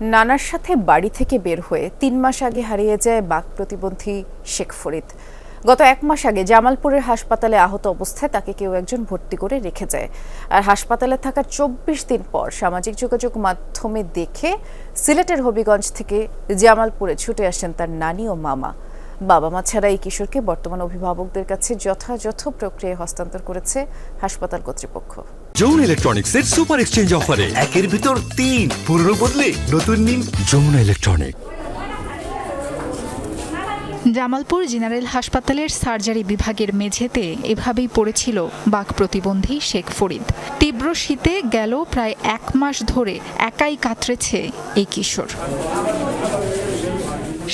নানার সাথে বাড়ি থেকে বের হয়ে তিন মাস আগে হারিয়ে যায় বাঘ প্রতিবন্ধী শেখ ফরিদ। গত এক মাস আগে জামালপুরের হাসপাতালে আহত অবস্থায় তাকে কেউ একজন ভর্তি করে রেখে যায়। আর হাসপাতালে থাকার চব্বিশ দিন পর সামাজিক যোগাযোগ মাধ্যমে দেখে সিলেটের হবিগঞ্জ থেকে জামালপুরে ছুটে আসেন তার নানি ও মামা। বাবা মা ছাড়া এই কিশোরকে বর্তমান অভিভাবকদের কাছে যথাযথ প্রক্রিয়ায় হস্তান্তর করেছে হাসপাতাল কর্তৃপক্ষ। যমুনা ইলেকট্রনিক্সের সুপার এক্সচেঞ্জ অফারে একের ভিতর তিন পুরনো বদলে নতুন নিন। যমুনা ইলেকট্রনিক জামালপুর জেনারেল হাসপাতালের সার্জারি বিভাগের মেঝেতে এভাবেই পড়েছিল বাঘ প্রতিবন্ধী শেখ ফরিদ। তীব্র শীতে গেল প্রায় এক মাস ধরে একাই কাতরেছে এই কিশোর।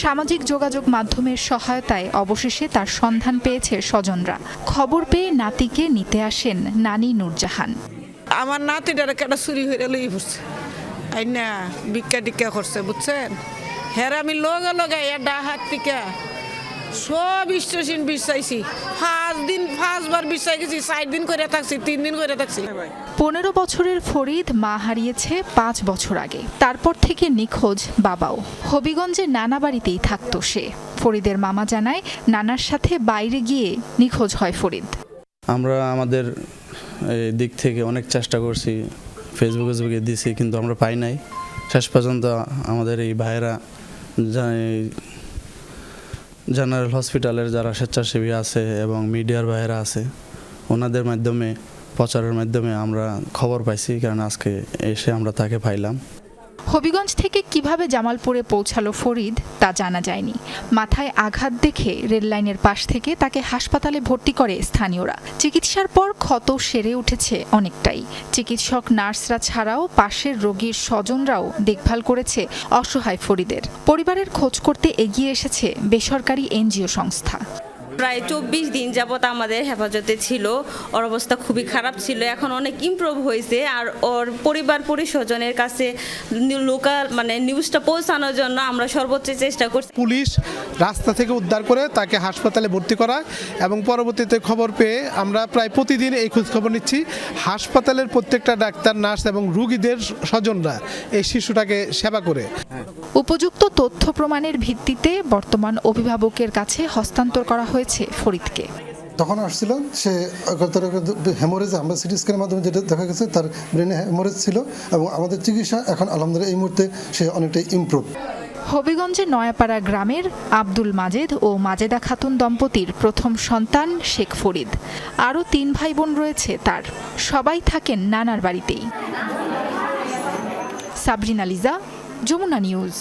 সামাজিক যোগাযোগ মাধ্যমের সহায়তায় অবশেষে তার সন্ধান পেয়েছে স্বজনরা। খবর পেয়ে নাতিকে নিতে আসেন নানি নুরজাহান। আমার নাতিটার কেটা চুরি হয়ে লই পড়ছে। আইনা ভিক্ষা টিক্ষা করছে, বুঝছেন? হের আমি লগে লগে এটা হাত টিকা সব স্টেশন বিচাইছি পাঁচ দিন পাঁচবার বিচাই গেছি চার দিন করে থাকছি তিন দিন করে থাকছি। পনেরো বছরের ফরিদ মা হারিয়েছে পাঁচ বছর আগে। তারপর থেকে নিখোঁজ বাবাও। হবিগঞ্জের নানা বাড়িতেই থাকতো সে। ফরিদের মামা জানায় নানার সাথে বাইরে গিয়ে নিখোঁজ হয় ফরিদ। আমরা আমাদের দিক থেকে অনেক চেষ্টা করছি ফেসবুক ফেসবুকে দিছি কিন্তু আমরা পাই নাই। শেষ পর্যন্ত আমাদের এই এই জেনারেল হসপিটালের যারা স্বেচ্ছাসেবী আছে এবং মিডিয়ার বাইরে আছে, ওনাদের মাধ্যমে, প্রচারের মাধ্যমে আমরা খবর পাইছি, কারণ আজকে এসে আমরা তাকে পাইলাম। হবিগঞ্জ থেকে কীভাবে জামালপুরে পৌঁছালো ফরিদ, তা জানা যায়নি। মাথায় আঘাত দেখে রেললাইনের পাশ থেকে তাকে হাসপাতালে ভর্তি করে স্থানীয়রা। চিকিৎসার পর ক্ষত সেরে উঠেছে অনেকটাই। চিকিৎসক, নার্সরা ছাড়াও পাশের রোগীর স্বজনরাও দেখভাল করেছে অসহায় ফরিদের। পরিবারের খোঁজ করতে এগিয়ে এসেছে বেসরকারি এনজিও সংস্থা। প্রায় চব্বিশ দিন যাবত আমাদের হেফাজতে ছিল। ওর অবস্থা খুবই খারাপ ছিল। এখন অনেক ইমপ্রুভ হয়েছে। আর ওর পরিবার পরিস্বজনের কাছে লোকাল মানে নিউজটা পৌঁছানোর জন্য আমরা সর্বোচ্চ চেষ্টা করছি। পুলিশ রাস্তা থেকে উদ্ধার করে তাকে হাসপাতালে ভর্তি করা এবং পরবর্তীতে খবর পেয়ে আমরা প্রায় প্রতিদিন এই খোঁজখবর নিচ্ছি। হাসপাতালের প্রত্যেকটা ডাক্তার নার্স এবং রুগীদের স্বজনরা এই শিশুটাকে সেবা করে। উপযুক্ত তথ্য প্রমাণের ভিত্তিতে বর্তমান অভিভাবকের কাছে হস্তান্তর করা হয়েছে ফরিদকে। তখন আসছিল সে হেমোরেজ আমরা সিটি স্ক্যানের মাধ্যমে যেটা দেখা গেছে তার ব্রেনে হেমোরেজ ছিল এবং আমাদের চিকিৎসা এখন আলহামদুলিল্লাহ এই মুহূর্তে সে অনেকটাই ইমপ্রুভ হবিগঞ্জের নয়াপাড়া গ্রামের আব্দুল মাজেদ ও মাজেদা খাতুন দম্পতির প্রথম সন্তান শেখ ফরিদ। আরও তিন ভাই বোন রয়েছে তার। সবাই থাকেন নানার বাড়িতেই। সাবরিনা লিজা যমুনা নিউজ।